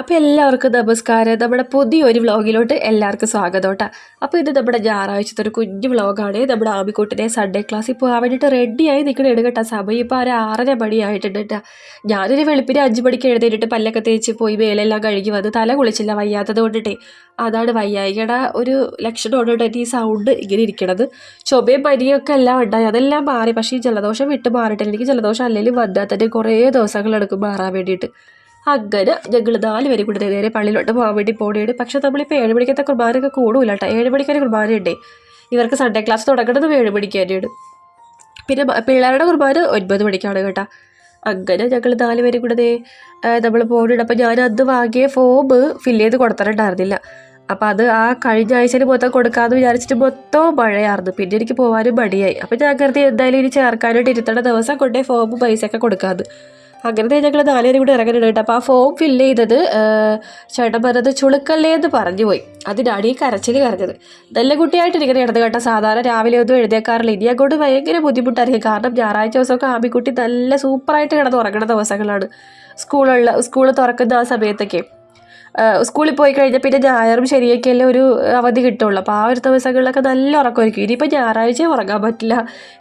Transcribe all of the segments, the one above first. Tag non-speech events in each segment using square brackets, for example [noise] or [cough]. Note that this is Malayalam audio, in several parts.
അപ്പോൾ എല്ലാവർക്കും നമസ്കാരം. നമ്മുടെ പുതിയൊരു വ്ളോഗിലോട്ട് എല്ലാവർക്കും സ്വാഗതം കേട്ടോ. അപ്പോൾ ഇത് നമ്മുടെ ഞായറാഴ്ചത്തെ ഒരു കുഞ്ഞു വ്ളോഗാണ് നമ്മുടെ ആമിക്കുട്ടിനെ സൺഡേ ക്ലാസ്സിൽ പോകാൻ വേണ്ടിയിട്ട് റെഡിയായി നിൽക്കണേണ് കേട്ടോ. സമയം ഇപ്പോൾ ഒരു ആറര മണിയായിട്ടുണ്ട് കേട്ടോ. ഞാനൊരു വെളുപ്പിന് അഞ്ച് മണിക്ക് എഴുന്നേറ്റിട്ട് പല്ലൊക്കെ തേച്ച് പോയി മേലെല്ലാം കഴുകി വന്ന് തല കുളിച്ചില്ല വയ്യാത്തത് കൊണ്ടിട്ടേ. അതാണ് വയ്യായികയുടെ ഒരു ലക്ഷണമാണ് കേട്ടോ ഈ സൗണ്ട് ഇങ്ങനെ ഇരിക്കണത്. ചുമയും പനിയൊക്കെ എല്ലാം ഉണ്ടായി. അതെല്ലാം മാറി. പക്ഷേ ഈ ജലദോഷം വിട്ട് മാറിയിട്ടില്ല. എനിക്ക് ജലദോഷം അല്ലെങ്കിൽ വന്നാൽ തന്നെ കുറേ ദിവസങ്ങളെടുക്കും മാറാൻ വേണ്ടിയിട്ട്. അങ്ങനെ ഞങ്ങൾ നാല് പേരും കൂടി നേരെ പള്ളിയിലോട്ട് പോകാൻ വേണ്ടി പോണിയുണ്ട് പക്ഷേ നമ്മളിപ്പോൾ ഏഴ് മണിക്കത്തെ കുർബാനയൊക്കെ കൂടുമില്ല കേട്ടോ ഏഴ് മണിക്കൊരു കുർബാന ഉണ്ടേ ഇവർക്ക് സൺഡേ ക്ലാസ് തുടങ്ങുന്നത് ഏഴ് മണിക്ക് തന്നെയാണ്. പിന്നെ പിള്ളേരുടെ കുർബാന ഒൻപത് മണിക്കാണ് കേട്ടോ. അങ്ങനെ ഞങ്ങൾ നാല് പേരും കൂടെ നമ്മൾ പോകുന്നുണ്ട് അപ്പോൾ ഞാൻ അന്ന് വാങ്ങിയ ഫോം ഫില്ല് ചെയ്ത് കൊടുത്തിട്ടുണ്ടായിരുന്നില്ല. അപ്പോൾ അത് ആ കഴിഞ്ഞ ആഴ്ചയിൽ മൊത്തം കൊടുക്കാമെന്ന് വിചാരിച്ചിട്ട് മൊത്തം മഴയായിരുന്നു പിന്നെ എനിക്ക് പോകാനും മടിയായി. അപ്പോൾ ഞാൻ കരുതി എന്തായാലും ഇനി ചേർക്കാനായിട്ട് ഇരുത്തേണ്ട ദിവസം കൊണ്ടേ ഫോമും പൈസയൊക്കെ കൊടുക്കാമെന്ന് അങ്ങനത്തെ ഞങ്ങൾ നാലുപേരും കൂടി ഇറങ്ങുന്നുണ്ട് കേട്ടോ. അപ്പോൾ ആ ഫോം ഫില്ല് ചെയ്തത് ചേട്ടൻ പറഞ്ഞത് ചുളുക്കല്ലേ എന്ന് പറഞ്ഞു പോയി. അതിനാണ് ഈ കരച്ചിൽ കരഞ്ഞത്. നല്ല കുട്ടിയായിട്ട് ഇങ്ങനെ ഇടത് കേട്ടോ. സാധാരണ രാവിലെ ഒന്നും എഴുതേക്കാറില്ല ഇനി അങ്ങോട്ട് ഭയങ്കര ബുദ്ധിമുട്ടായിരിക്കും. കാരണം ഞായറാഴ്ച ദിവസമൊക്കെ ആമിക്കുട്ടി നല്ല സൂപ്പറായിട്ട് കിടന്ന് ഉറങ്ങുന്ന ദിവസങ്ങളാണ്. സ്കൂളുള്ള സ്കൂൾ തുറക്കുന്ന ആ സമയത്തൊക്കെ. സ്കൂളിൽ പോയി കഴിഞ്ഞാൽ പിന്നെ ഞായറും ശനിയൊക്കെയല്ലേ ഒരു അവധി കിട്ടുള്ളൂ. അപ്പോൾ ആ ഒരു ദിവസങ്ങളിലൊക്കെ നല്ല ഉറക്കമായിരിക്കും. ഇനിയിപ്പോൾ ഞായറാഴ്ച ഉറങ്ങാൻ പറ്റില്ല.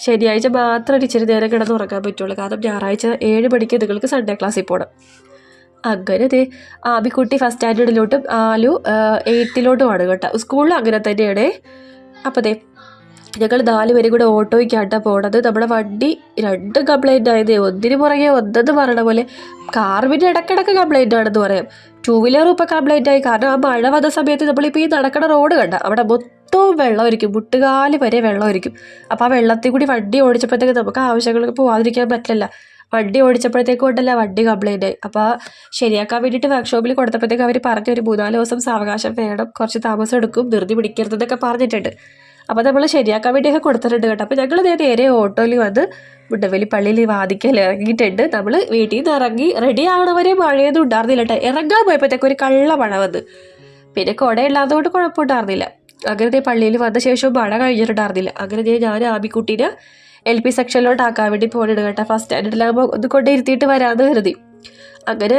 ശനിയാഴ്ച മാത്രം ഇച്ചിരി നേരം കിടന്ന് ഉറങ്ങാൻ പറ്റുള്ളൂ. കാരണം ഞായറാഴ്ച ഏഴ് മണിക്ക് നിങ്ങൾക്ക് സൺഡേ ക്ലാസ്സിൽ പോകണം അങ്ങനെ ദേ ആബിക്കുട്ടി ഫസ്റ്റ് സ്റ്റാൻഡേർഡിലോട്ടും ആലു എയ്ത്തിലോട്ടുമാണ് കേട്ടോ. സ്കൂളിൽ അങ്ങനെ തന്നെയാണ്. അപ്പോൾ ദേ ഞങ്ങൾ നാല് പേരും കൂടെ ഓട്ടോയ്ക്കാട്ടാ പോണത്. നമ്മുടെ വണ്ടി രണ്ട് കംപ്ലൈന്റ് ആയത്. ഒന്നിന് പുറകെ ഒന്നെന്ന് പറയണ പോലെ കാർ പിന്നെ ഇടക്കിടക്ക് കംപ്ലൈന്റ് ആണെന്ന് പറയാം. ടൂ വീലറും ഇപ്പോൾ കംപ്ലൈന്റ് ആയി. കാരണം ആ മഴ വന്ന സമയത്ത് നമ്മളിപ്പോൾ ഈ നടക്കണ റോഡ് കണ്ട. അവിടെ മൊത്തവും വെള്ളമായിരിക്കും. മുട്ടുകാൽ വരെ വെള്ളമായിരിക്കും. അപ്പോൾ ആ വെള്ളത്തിൽ കൂടി വണ്ടി ഓടിച്ചപ്പോഴത്തേക്ക് നമുക്ക് ആവശ്യങ്ങൾക്ക് പോകാതിരിക്കാൻ പറ്റില്ല. വണ്ടി ഓടിച്ചപ്പോഴത്തേക്കും ഉണ്ടല്ല വണ്ടി കംപ്ലൈന്റ് ആയി. അപ്പോൾ ശരിയാക്കാൻ വേണ്ടിയിട്ട് വർക്ക്ഷോപ്പിൽ കൊടുത്തപ്പോഴത്തേക്ക് അവർ പറഞ്ഞു ഒരു മൂന്നാൽ ദിവസം സാവകാശം വേണം. കുറച്ച് താമസം എടുക്കും. ധൃതി പിടിക്കരുതെന്നൊക്കെ പറഞ്ഞിട്ടുണ്ട്. അപ്പോൾ നമ്മൾ ശരിയാക്കാൻ വേണ്ടിയൊക്കെ കൊടുത്തിട്ടുണ്ട് കേട്ടോ. അപ്പോൾ ഞങ്ങൾ നേരെ ഓട്ടോയിൽ വന്ന് മുണ്ടവലി പള്ളിയിൽ വാദിക്കൽ ഇറങ്ങിയിട്ടുണ്ട്. നമ്മൾ വീട്ടിൽ നിന്ന് ഇറങ്ങി റെഡി ആവണവരെ മഴയൊന്നും ഉണ്ടായിരുന്നില്ല കേട്ടോ. ഇറങ്ങാൻ പോയപ്പോഴത്തേക്ക് ഒരു കള്ള മഴ വന്ന്. പിന്നെ കുട ഇല്ലാത്തതുകൊണ്ട് കുഴപ്പമുണ്ടായിരുന്നില്ല അങ്ങനെ ദേ പള്ളിയിൽ വന്ന ശേഷം മഴ കഴിഞ്ഞിട്ടുണ്ടായിരുന്നില്ല അങ്ങനെ ദേ ഞാൻ ആബിക്കുട്ടീനെ എൽ പി സെക്ഷനിലോട്ട് ആക്കാൻ വേണ്ടി പോകണുണ്ട് കേട്ടോ. ഫസ്റ്റ് സ്റ്റാൻഡേർഡിലാകുമ്പോൾ ഒന്ന് കൊണ്ട് ഇരുത്തിയിട്ട് വരാമെന്ന് കരുതി. അങ്ങനെ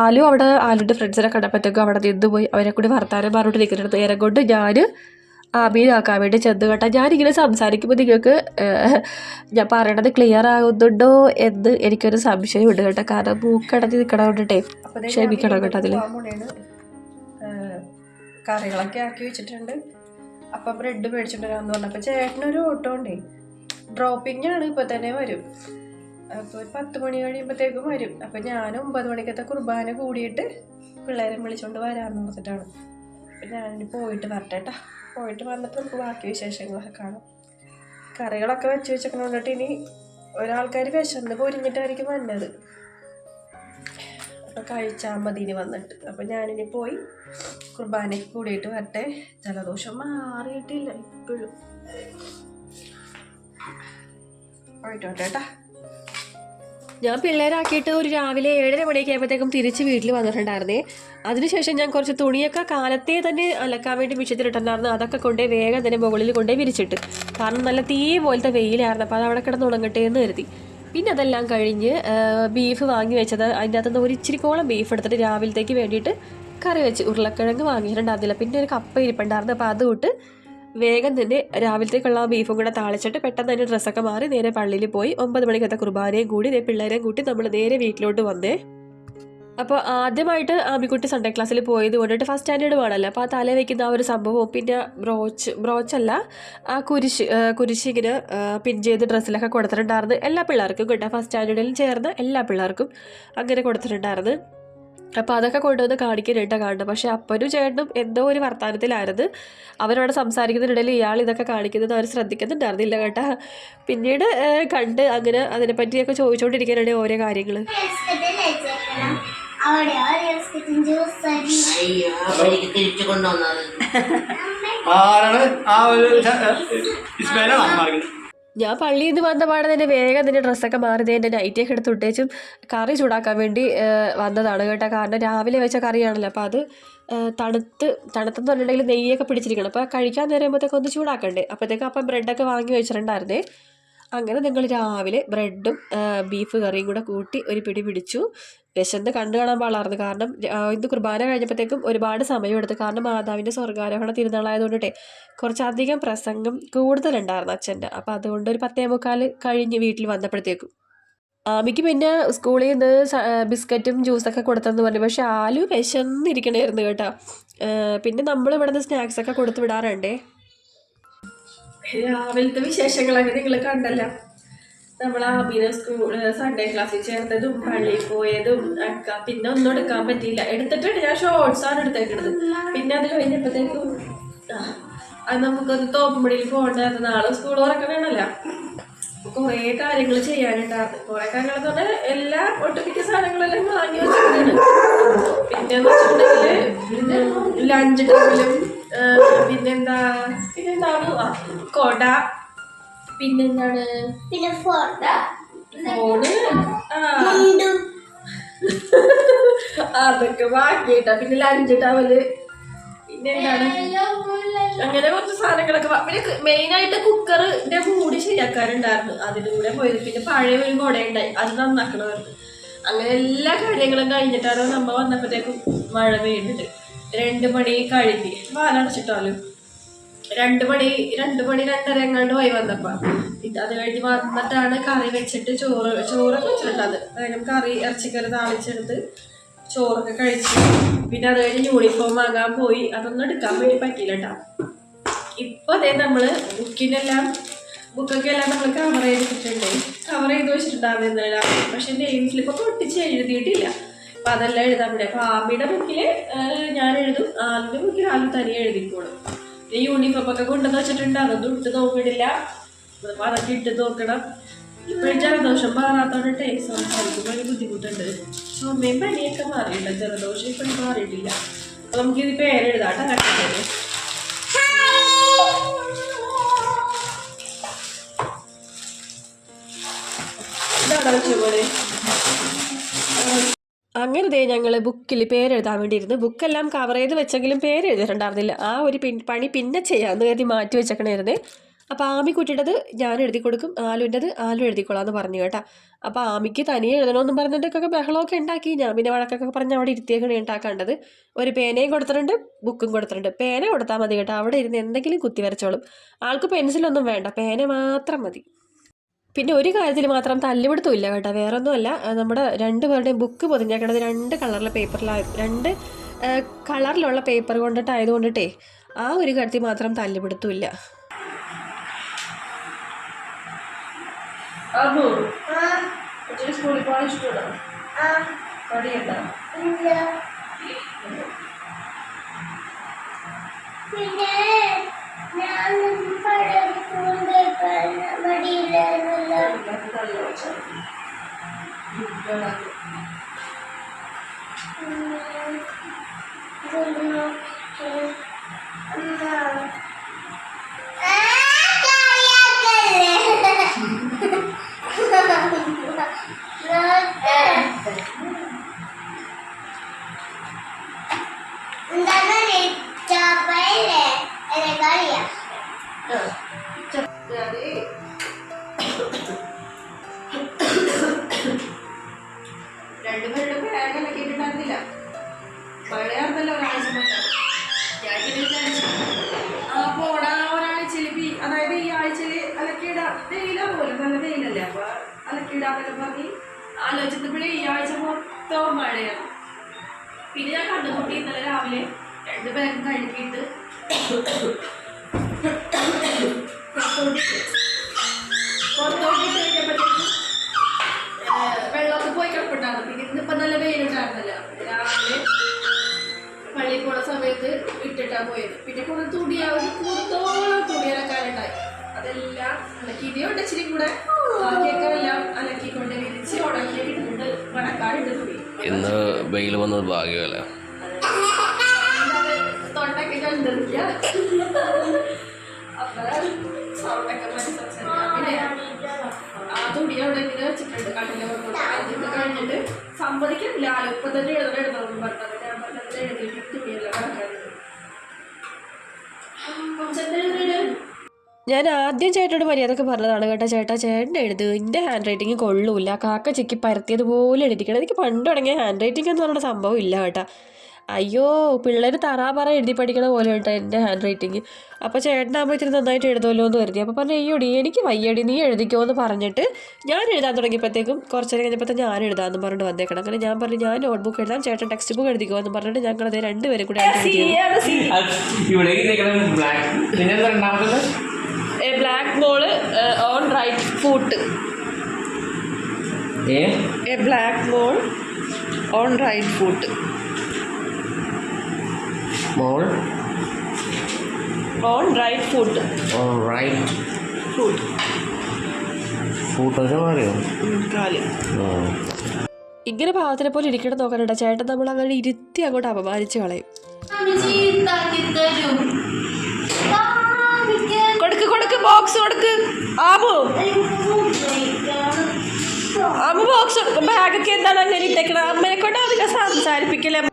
ആലു അവിടെ ആലുവിന്റെ ഫ്രണ്ട്സിനെ കണ്ടപ്പോഴത്തേക്കും അവിടെ നിന്ന് പോയി. അവരെ കൂടി വർത്താനം പറഞ്ഞിട്ട് നിൽക്കുന്നുണ്ട് നേരം കൊണ്ട് ഞാൻ ആമീനാക്കാൻ വേണ്ടി ചെന്ന് കേട്ടോ. ഞാനിങ്ങനെ സംസാരിക്കുമ്പോൾ നിങ്ങൾക്ക് ഞാൻ പറയണത് ക്ലിയർ ആകുന്നുണ്ടോ എന്ന് എനിക്കൊരു സംശയമുണ്ട് കേട്ടോ. കാരണം മൂക്കടഞ്ഞ് നിൽക്കണമെന്നുണ്ടേ അപ്പോൾ ക്ഷമിക്കണം ഞാൻ കേട്ടോ. ഏഹ് കറികളൊക്കെ ആക്കി വെച്ചിട്ടുണ്ട്. അപ്പം ബ്രെഡ് മേടിച്ചിട്ടുണ്ടെന്ന് പറഞ്ഞു. പറഞ്ഞപ്പോൾ ചേട്ടനൊരു ഓട്ടോ ഉണ്ടേ. ഡ്രോപ്പിംഗ് ആണ് ഇപ്പോൾ തന്നെ വരും. അപ്പോൾ ഒരു പത്ത് മണി കഴിയുമ്പോഴത്തേക്കും വരും. അപ്പം ഞാൻ ഒമ്പത് മണിക്കത്തെ കുർബാന കൂടിയിട്ട് പിള്ളേരെ വിളിച്ചുകൊണ്ട് വരാമെന്ന് പറഞ്ഞിട്ടാണ്. അപ്പം ഞാനിനി പോയിട്ട് വരട്ടെ കേട്ടോ. പോയിട്ട് വന്നിട്ട് നമുക്ക് ബാക്കി വിശേഷങ്ങളൊക്കെ കാണാം. കറികളൊക്കെ വെച്ച് വെച്ചേക്കണോണ്ടിട്ട് ഇനി ഒരാൾക്കാർ വിശന്ന് പൊരിഞ്ഞിട്ടായിരിക്കും വന്നത്. അപ്പോൾ കഴിച്ചാൽ മതി ഇനി വന്നിട്ട്. അപ്പം ഞാനിനി പോയി കുർബാനയ്ക്ക് കൂടിയിട്ട് വരട്ടെ. ജലദോഷം മാറിയിട്ടില്ല ഇപ്പോഴും. പോയിട്ട് വരട്ടെ കേട്ടാ ഞാൻ പിള്ളേരാക്കിയിട്ട് ഒരു രാവിലെ ഏഴര മണിയൊക്കെ ആയപ്പോഴത്തേക്കും തിരിച്ച് വീട്ടിൽ വന്നിട്ടുണ്ടായിരുന്നേ. അതിനുശേഷം ഞാൻ കുറച്ച് തുണിയൊക്കെ കാലത്തെ തന്നെ അലക്കാൻ വേണ്ടി മിഷത്തിലിട്ടുണ്ടായിരുന്നു അതൊക്കെ കൊണ്ടേ വേഗം തന്നെ മുകളിൽ കൊണ്ടേ വിരിച്ചിട്ട്. കാരണം നല്ല തീ പോലത്തെ വെയിലായിരുന്നു. അപ്പോൾ അത് അവിടെ കിടന്ന് ഉണങ്ങട്ടെ എന്ന് കരുതി. പിന്നെ അതെല്ലാം കഴിഞ്ഞ് ബീഫ് വാങ്ങി വെച്ചത്. അതിന്റെ അകത്തുനിന്ന് ഒരു ഇച്ചിരി കോളം ബീഫ് എടുത്തിട്ട് രാവിലത്തേക്ക് വേണ്ടിയിട്ട് കറി വെച്ച് ഉരുളക്കിഴങ്ങ് വാങ്ങിയിട്ടുണ്ടായിരുന്നില്ല. പിന്നെ ഒരു കപ്പ ഇരിപ്പുണ്ടായിരുന്നു. അപ്പോൾ അത് വേഗം തന്നെ രാവിലത്തേക്കുള്ള ബീഫും കൂടെ താളിച്ചിട്ട് പെട്ടെന്ന് തന്നെ ഡ്രസ്സൊക്കെ മാറി നേരെ പള്ളിയിൽ പോയി. ഒമ്പത് മണിക്കത്തെ കുർബാനയും കൂടി പിള്ളേരെയും കൂട്ടി നമ്മൾ നേരെ വീട്ടിലോട്ട് വന്നേ. അപ്പോൾ ആദ്യമായിട്ട് ആമിക്കുട്ടി സൺഡേ ക്ലാസ്സിൽ പോയത് കൊണ്ടിട്ട് ഫസ്റ്റ് സ്റ്റാൻഡേർഡ് വേണമല്ലോ അപ്പോൾ ആ തല വയ്ക്കുന്ന ആ ഒരു സംഭവം പിന്നെ ബ്രോച്ച് ബ്രോച്ചല്ല ആ കുരിശ് കുരിശ് ഇങ്ങനെ പിൻ ചെയ്ത് ഡ്രസ്സിലൊക്കെ കൊടുത്തിട്ടുണ്ടായിരുന്നു. എല്ലാ പിള്ളേർക്കും കേട്ടോ. ഫസ്റ്റ് സ്റ്റാൻഡേർഡിൽ ചേർന്ന എല്ലാ പിള്ളേർക്കും അങ്ങനെ കൊടുത്തിട്ടുണ്ടായിരുന്നു. അപ്പോൾ അതൊക്കെ കൊണ്ടുവന്ന് കാണിക്കാനായിട്ടാണ് കാണുന്നത് പക്ഷേ അപ്പനും ചേട്ടനും എന്തോ ഒരു വർത്തമാനത്തിലായിരുന്നു അവരവിടെ സംസാരിക്കുന്നതിനിടയിൽ ഇയാൾ ഇതൊക്കെ കാണിക്കുന്നത് അവർ ശ്രദ്ധിക്കുന്നുണ്ടായിരുന്നില്ല കേട്ടാ. പിന്നീട് കണ്ട് അങ്ങനെ അതിനെപ്പറ്റിയൊക്കെ ചോദിച്ചുകൊണ്ടിരിക്കാനാണ് ഓരോ കാര്യങ്ങൾ അയ്യോ എനിക്ക് തിരിച്ചു കൊണ്ടുവന്നത്. ആരാണ്? ആ ഒരു ഇസ്മയിലാണ് മാർഗം ഞാൻ പള്ളിയിൽ നിന്ന് വന്ന പാടെ തന്നെ വേഗം തന്നെ ഡ്രസ്സൊക്കെ മാറി എന്റെ നൈറ്റിയൊക്കെ എടുത്ത് ഇട്ടേച്ചും കറി ചൂടാക്കാൻ വേണ്ടി വന്നതാണ് കേട്ടോ. കാരണം രാവിലെ വെച്ച കറിയാണല്ലോ. അപ്പോൾ അത് തണുത്ത് തണുത്തെന്ന് പറഞ്ഞിട്ടുണ്ടെങ്കിൽ നെയ്യൊക്കെ പിടിച്ചിരിക്കണം. അപ്പോൾ കഴിക്കാൻ നേരമ്പോഴത്തേക്ക് ഒന്ന് ചൂടാക്കണ്ടേ? അപ്പോഴത്തേക്ക് അപ്പം ബ്രെഡൊക്കെ വാങ്ങി വെച്ചിട്ടുണ്ടായിരുന്നേ. അങ്ങനെ ഞങ്ങൾ രാവിലെ ബ്രെഡും ബീഫ് കറിയും കൂടെ കൂട്ടി ഒരു പിടി പിടിച്ചു. വിശന്ന് കണ്ടു കാണാൻ പാടായിരുന്നു കാരണം ഇന്ന് കുർബാന കഴിഞ്ഞപ്പോഴത്തേക്കും ഒരുപാട് സമയമെടുത്തു കാരണം മാതാവിന്റെ സ്വർഗാരോഹണ തിരുനാളായതുകൊണ്ടേ കുറച്ചധികം പ്രസംഗം കൂടുതലുണ്ടായിരുന്നു അച്ഛന്റെ അപ്പോൾ അതുകൊണ്ട് ഒരു പത്തേ മുക്കാൽ കഴിഞ്ഞ് വീട്ടിൽ വന്നപ്പോഴത്തേക്കും. ആമിക്ക് പിന്നെ സ്കൂളിൽ നിന്ന് ബിസ്ക്കറ്റും ജ്യൂസൊക്കെ കൊടുത്തെന്ന് പറഞ്ഞു. പക്ഷെ ആലു വിശന്നിരിക്കണമായിരുന്നു കേട്ടോ. പിന്നെ നമ്മൾ ഇവിടെ സ്നാക്സൊക്കെ കൊടുത്തു വിടാറുണ്ടേ? രാവിലത്തെ വിശേഷങ്ങളൊക്കെ നിങ്ങൾ കണ്ടല്ലോ. നമ്മൾ ആബിനെ സ്കൂൾ സൺഡേ ക്ലാസ്സിൽ ചേർത്തതും പള്ളിയിൽ പോയതും ഒക്കെ. പിന്നെ ഒന്നും എടുക്കാൻ പറ്റിയില്ല. എടുത്തിട്ടുണ്ട്. ഞാൻ ഷോർട്സ് ആണ് എടുത്തേക്കുന്നത് പിന്നെ അത് കഴിഞ്ഞപ്പോഴത്തേക്കും അത് നമുക്കത് തോപ്പുമ്പടിയിൽ പോകണ്ടായിരുന്നു നാളെ സ്കൂൾ തുറക്കണമല്ല കുറേ കാര്യങ്ങൾ ചെയ്യാനുണ്ടായിരുന്നു കുറേ കാര്യങ്ങൾ പറഞ്ഞാൽ എല്ലാ ഒട്ടുമിക്ക സാധനങ്ങളെല്ലാം വാങ്ങി വെച്ചിട്ടുണ്ട് പിന്നെ വെച്ചിട്ടുണ്ടെങ്കിൽ ലഞ്ച് ടൈമിലും പിന്നെന്താ? പിന്നെന്താണ് കൊട. പിന്നെന്താണ്? പിന്നെ ഫോണ്? [laughs] അതൊക്കെ വാങ്ങിയിട്ടാ. പിന്നെ ലഞ്ച് ടവൽ. പിന്നെന്താണ്? അങ്ങനെ കുറച്ച് സാധനങ്ങളൊക്കെ പിന്നെ മെയിൻ ആയിട്ട് കുക്കറിന്റെ മൂടി ശരിയാക്കാറുണ്ടായിരുന്നു. അതിന്റെ കൂടെ പോയത്. പിന്നെ പഴയ ഒരു കുടയുണ്ടായി. അത് നന്നാക്കണമായിരുന്നു. അങ്ങനെ എല്ലാ കാര്യങ്ങളും കഴിഞ്ഞിട്ടാണ് നമ്മ വന്നപ്പോഴത്തേക്കും മഴ പെയ്യുന്നുണ്ട് രണ്ട് മണി കഴിഞ്ഞ് വാലടച്ചിട്ടാലും രണ്ട് മണി രണ്ട് മണി രണ്ടര എങ്ങാണ്ട് പോയി വന്നപ്പോ. ഇത് അത് കഴിഞ്ഞ് വന്നിട്ടാണ് കറി വെച്ചിട്ട് ചോറ് ചോറൊക്കെ വെച്ചിട്ടുണ്ടത് അത് അതായത് കറി ഇറച്ചിക്കറി താളിച്ചെടുത്ത് ചോറൊക്കെ കഴിച്ച് പിന്നെ അത് കഴിഞ്ഞ് യൂണിഫോം വാങ്ങാൻ പോയി. അതൊന്നും എടുക്കാൻ വേണ്ടി പറ്റിയില്ല കേട്ടോ ഇപ്പൊ അതേ നമ്മൾ ബുക്കിനെല്ലാം ബുക്കൊക്കെ എല്ലാം നമ്മൾ കവർ ചെയ്തിട്ടുണ്ട് കവർ ചെയ്ത് വെച്ചിട്ടുണ്ടാവുന്ന പക്ഷെ നെയിം സ്ലിപ്പൊക്കെ ഒട്ടിച്ച് എഴുതിയിട്ടില്ല. അപ്പൊ അതെല്ലാം എഴുതാൻ പറ്റും അപ്പൊ ആമിയുടെ ബുക്കിൽ ഞാൻ എഴുതും. ആലിന്റെ ബുക്കിൽ ആലു തനിയെ എഴുതിക്കോളും. ഈ യൂണിഫോം ഒക്കെ കൊണ്ടുവന്ന് വെച്ചിട്ടുണ്ട്. അതൊന്നും ഇട്ട് നോക്കിയിട്ടില്ല അപ്പൊ അതൊക്കെ ഇട്ട് നോക്കണം. ഇപ്പോഴും ജലദോഷം മാറാത്തോണ്ട് സംസാരിക്കുമ്പോൾ ഒരു ബുദ്ധിമുട്ടുണ്ട്. ചുമയും പനിയൊക്കെ മാറിയില്ല ജലദോഷം ഇപ്പോഴും മാറിയിട്ടില്ല. അപ്പൊ നമുക്ക് ഇത് പേരെഴുതാട്ടെ കട്ടപ്പേര് ഇതാണ് വെച്ച പോലെ അങ്ങനെ ദേ ഞങ്ങൾ ബുക്കിൽ പേരെഴുതാൻ വേണ്ടിയിരുന്നു. ബുക്കെല്ലാം കവർ ചെയ്ത് വെച്ചെങ്കിലും പേര് എഴുതിയിട്ടുണ്ടായിരുന്നില്ല ആ ഒരു പണി പിന്നെ ചെയ്യാമെന്ന് കരുതി മാറ്റി വെച്ചേക്കണായിരുന്നു. അപ്പോൾ ആമിക്കുട്ടിയുടേത് ഞാൻ എഴുതി കൊടുക്കും ആലുവിന്റെത് ആലു എഴുതിക്കോളാന്ന് പറഞ്ഞു കേട്ടോ. അപ്പോൾ ആമിക്ക് തനിയെ എഴുതണമെന്നും പറഞ്ഞിട്ടൊക്കെ ബഹളമൊക്കെ ഉണ്ടാക്കി. ഞാൻ പിന്നെ വഴക്കൊക്കെ പറഞ്ഞ് അവിടെ ഇരുത്തിയേക്കണേ ഉണ്ടാക്കേണ്ടത് ഒരു പേനയും കൊടുത്തിട്ടുണ്ട് ബുക്കും കൊടുത്തിട്ടുണ്ട്. പേന കൊടുത്താൽ മതി കേട്ടോ. അവിടെ ഇരുന്ന് എന്തെങ്കിലും കുത്തി വരച്ചോളും. ആൾക്ക് പെൻസിലൊന്നും വേണ്ട. പേന മാത്രം മതി. പിന്നെ ഒരു കാര്യത്തിൽ മാത്രം തല്ലുപിടുത്തം ഇല്ല കേട്ടോ വേറെ ഒന്നുമല്ല ആ, നമ്മുടെ രണ്ട് പേരുടെയും ബുക്ക് പൊതിഞ്ഞേക്കണത് രണ്ട് കളറിലെ പേപ്പറിലായി രണ്ട് കളറിലുള്ള പേപ്പർ കൊണ്ടിട്ടായത് കൊണ്ടിട്ടേ ആ ഒരു കാര്യത്തിൽ മാത്രം തല്ലുപിടുത്തം ഇല്ല. ഞാൻ സ്കൂളിൽ പോകാൻ ഇഷ്ടമുണ്ടോ മടിയില്ലായിരുന്നല്ലോ അലക്കിയിടാന്നൊക്കെ പറഞ്ഞ് ആലോചിച്ചപ്പോഴേ ഈ ആഴ്ച മൊത്തം മഴയാണ്. പിന്നെ ഞാൻ ഇന്നലെ രാവിലെ രണ്ട് കഴുകിയിട്ട് വെള്ളമൊക്കെ പോയി കിടപ്പുണ്ടായിരുന്നു. പിന്നെ ഇന്നിപ്പോ നല്ല വെയിലുണ്ടായിരുന്നല്ല. രാവിലെ പള്ളിയിൽ പോണ സമയത്ത് ഇട്ടിട്ടാ പോയത്. പിന്നെ കുറെ തുടിയാവും അലക്കാനുണ്ടായി അതെല്ലാം അലക്കി ഇതേണ്ട് ഇച്ചിരി കൂടെ ബാക്കിയൊക്കെ എല്ലാം അലക്കിക്കൊണ്ട് വിരിച്ച് ഉണക്കിയൊക്കെ ഇട്ടിട്ടുണ്ട് മണക്കാടുണ്ട് തുണി ഇന്ന് വെയിൽ വന്നത് ഭാഗ്യമല്ല തൊണ്ടൊക്കെ കണ്ടിരിക്കുക അപ്പൊ സൗണ്ടൊക്കെ മനസ്സിലാക്കി പിന്നെ ആ തുണി അവിടെ ഇങ്ങനെ വെച്ചിട്ടുണ്ട് കണ്ണിലെ അതൊക്കെ കഴിഞ്ഞിട്ട് സമ്മതിക്കുന്നില്ല ആലോ ഇപ്പൊ തന്നെ എഴുതണം എഴുതണം പറഞ്ഞത് ഞാൻ പറഞ്ഞത് എഴുതിയിട്ട് തുണിയെല്ലാം കണക്കായിരുന്നു കൊച്ചെന്താ എഴുതിയത് ഞാൻ ആദ്യം ചേട്ടനോട് മര്യാദയ്ക്ക് പറഞ്ഞതാണ് കേട്ടോ. ചേട്ടാ ചേട്ടൻ എഴുത് എന്റെ ഹാൻഡ് റൈറ്റിംഗ് കൊള്ളൂല്ല കാക്ക ചിക്കി പരത്തിയതുപോലെ എഴുതിക്കണം. എനിക്ക് പണ്ട് തുടങ്ങിയ ഹാൻഡ് റൈറ്റിംഗ് എന്ന് പറഞ്ഞ സംഭവം ഇല്ല കേട്ടോ. അയ്യോ പിള്ളേർ തറാപറ എഴുതി പഠിക്കണ പോലെ കേട്ടോ എന്റെ ഹാൻഡ് റൈറ്റിംഗ് അപ്പോൾ ചേട്ടനാകുമ്പോൾ ഇത്തിരി നന്നായിട്ട് എഴുതുമല്ലോ എന്ന് കരുതി. അപ്പോൾ പറഞ്ഞു അയ്യോടി എനിക്ക് വയ്യടി നീ എഴുതിക്കോ എന്ന് പറഞ്ഞിട്ട് ഞാൻ എഴുതാൻ തുടങ്ങിയപ്പോഴത്തേക്കും കുറച്ച് നേരം കഴിഞ്ഞപ്പോൾ ഞാൻ എഴുതാമെന്ന് പറഞ്ഞിട്ട് വന്നേക്കണം. അങ്ങനെ ഞാൻ പറഞ്ഞു ഞാൻ നോട്ട്ബുക്ക് എഴുതാം ചേട്ടൻ ടെക്സ്റ്റ് ബുക്ക് എഴുതിക്കോ എന്ന് പറഞ്ഞിട്ട് ഞങ്ങൾ അതേ രണ്ടുപേരും കൂടി a black ball on right foot a? Black ball on right foot ball on right foot right foot മാറിയോ കാൽ. ഇങ്ങനെ പാവത്തിനെ പോലെ ഇരിക്കണം നോക്കാനുണ്ടോ. ചേട്ടൻ നമ്മൾ അങ്ങനെ ഇരുത്തി അങ്ങോട്ട് അപമാനിച്ച് കളയും. ബോക്സ് കൊടുക്ക് ആബു. ആബു ബോക്സ് ബാഗൊക്കെ എന്താണ് അങ്ങനെ ഇട്ടേക്കണം. അമ്മയെ കൊണ്ട് അധികം സംസാരിപ്പിക്കില്ല?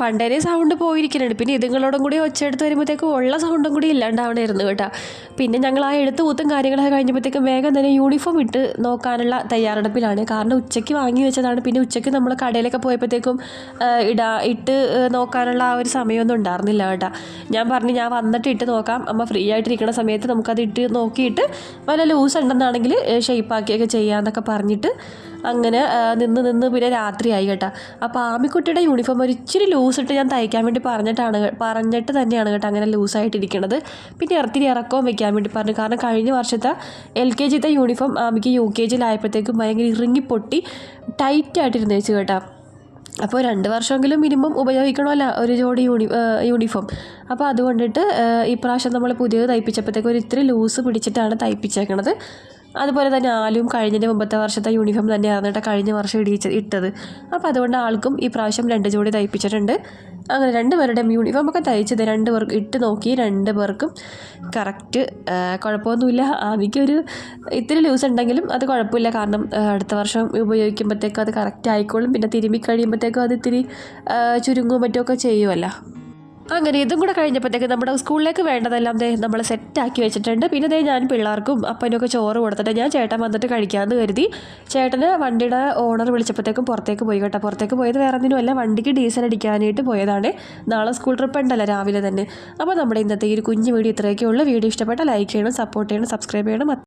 പണ്ടേനെ സൗണ്ട് പോയിരിക്കുന്നുണ്ട് പിന്നെ ഇതുങ്ങളോടും കൂടി ഒച്ചയെടുത്ത് വരുമ്പോഴത്തേക്കും ഉള്ള സൗണ്ടും കൂടി ഇല്ലാണ്ടാവണമായിരുന്നു കേട്ടോ. പിന്നെ ഞങ്ങൾ ആ എടുത്ത് കൂത്തും കാര്യങ്ങളൊക്കെ കഴിഞ്ഞപ്പോഴത്തേക്കും വേഗം തന്നെ യൂണിഫോം ഇട്ട് നോക്കാനുള്ള തയ്യാറെടുപ്പിലാണ്. കാരണം ഉച്ചയ്ക്ക് വാങ്ങി വെച്ചതാണ്. പിന്നെ ഉച്ചയ്ക്ക് നമ്മൾ കടയിലൊക്കെ പോയപ്പോഴത്തേക്കും ഇടാ ഇട്ട് നോക്കാനുള്ള ആ ഒരു സമയമൊന്നും ഉണ്ടായിരുന്നില്ല കേട്ടോ. ഞാൻ പറഞ്ഞു ഞാൻ വന്നിട്ട് ഇട്ട് നോക്കാം. അമ്മ ഫ്രീ ആയിട്ടിരിക്കുന്ന സമയത്ത് നമുക്കത് ഇട്ട് നോക്കിയിട്ട് വല്ല ലൂസ് ഉണ്ടെന്നാണെങ്കിൽ ഷേപ്പാക്കിയൊക്കെ ചെയ്യാമെന്നൊക്കെ പറഞ്ഞിട്ട് അങ്ങനെ നിന്ന് നിന്ന് പിന്നെ രാത്രിയായി കേട്ടോ. അപ്പോൾ ആമിക്കുട്ടിയുടെ യൂണിഫോം ഒരു ഇച്ചിരി ലൂസ് ഇട്ട് ഞാൻ തയ്ക്കാൻ വേണ്ടി പറഞ്ഞിട്ടാണ് പറഞ്ഞിട്ട് തന്നെയാണ് കേട്ടോ അങ്ങനെ ലൂസായിട്ടിരിക്കണത് പിന്നെ ഇറത്തിരി ഇറക്കവും വെക്കാൻ വേണ്ടി പറഞ്ഞു. കാരണം കഴിഞ്ഞ വർഷത്തെ എൽ കെ ജിത്തെ യൂണിഫോം ആമിക്ക് യു കെ ജിയിലായപ്പോഴത്തേക്കും ഭയങ്കര ഇറുങ്ങി പൊട്ടി ടൈറ്റായിട്ടിരുന്ന് വെച്ച് കേട്ടോ. അപ്പോൾ രണ്ട് വർഷമെങ്കിലും മിനിമം ഉപയോഗിക്കണമല്ലോ ഒരു ജോഡി യൂണി യൂണിഫോം അപ്പോൾ അതുകൊണ്ടിട്ട് ഇപ്രാവശ്യം നമ്മൾ പുതിയത് തയ്പ്പിച്ചപ്പോഴത്തേക്കും ഒരു ഇത്തിരി ലൂസ് പിടിച്ചിട്ടാണ് തയ്പ്പിച്ചേക്കണത്. അതുപോലെ തന്നെ ആലും കഴിഞ്ഞതിന്റെ മുമ്പത്തെ വർഷത്തെ യൂണിഫോം തന്നെയാണ് കേട്ടോ കഴിഞ്ഞ വർഷം ഇടിച്ച് ഇട്ടത്. അപ്പോൾ അതുകൊണ്ട് ആൾക്കും ഈ പ്രാവശ്യം രണ്ട് ജോഡി തയ്പ്പിച്ചിട്ടുണ്ട്. അങ്ങനെ രണ്ട് യൂണിഫോം ഒക്കെ തയ്ച്ചത് രണ്ട് പേർക്ക് ഇട്ട് നോക്കി രണ്ട് പേർക്കും കറക്റ്റ് കുഴപ്പമൊന്നുമില്ല. ആമിക്കൊരു ഇത്തിരി ലൂസ് ഉണ്ടെങ്കിലും അത് കുഴപ്പമില്ല. കാരണം അടുത്ത വർഷം ഉപയോഗിക്കുമ്പോഴത്തേക്കും അത് കറക്റ്റ് ആയിക്കോളും. പിന്നെ തിരുമ്മി കഴിയുമ്പോഴത്തേക്കും അത് ഇത്തിരി ചുരുങ്ങും മറ്റുമൊക്കെ ചെയ്യുമല്ലോ അങ്ങനെ ഇതും കൂടെ കഴിഞ്ഞപ്പോഴത്തേക്ക് നമ്മുടെ സ്കൂളിലേക്ക് വേണ്ടതെല്ലാം ദേ നമ്മൾ സെറ്റാക്കി വെച്ചിട്ടുണ്ട്. പിന്നെ ദേ ഞാൻ പിള്ളേർക്കും അപ്പനൊക്കെ ചോറ് കൊടുത്തിട്ട് ഞാൻ ചേട്ടൻ വന്നിട്ട് കഴിക്കാമെന്ന് കരുതി. ചേട്ടന് വണ്ടിയുടെ ഓണർ വിളിച്ചപ്പോഴത്തേക്കും പുറത്തേക്ക് പോയി കേട്ടോ. പുറത്തേക്ക് പോയത് വേറെ ഒന്നിനുമല്ല വണ്ടിക്ക് ഡീസൽ അടിക്കാനായിട്ട് പോയതാണ്. നാളെ സ്കൂൾ ട്രിപ്പ് ഉണ്ടല്ലോ രാവിലെ തന്നെ. അപ്പോൾ നമ്മുടെ ഇന്നത്തെ ഈ ഒരു കുഞ്ഞു വീഡിയോ ഇത്രയൊക്കെ വീഡിയോ ഇഷ്ടപ്പെട്ട ലൈക്ക് ചെയ്യണം സപ്പോർട്ട് ചെയ്യണം സബ്സ്ക്രൈബ് ചെയ്യണം.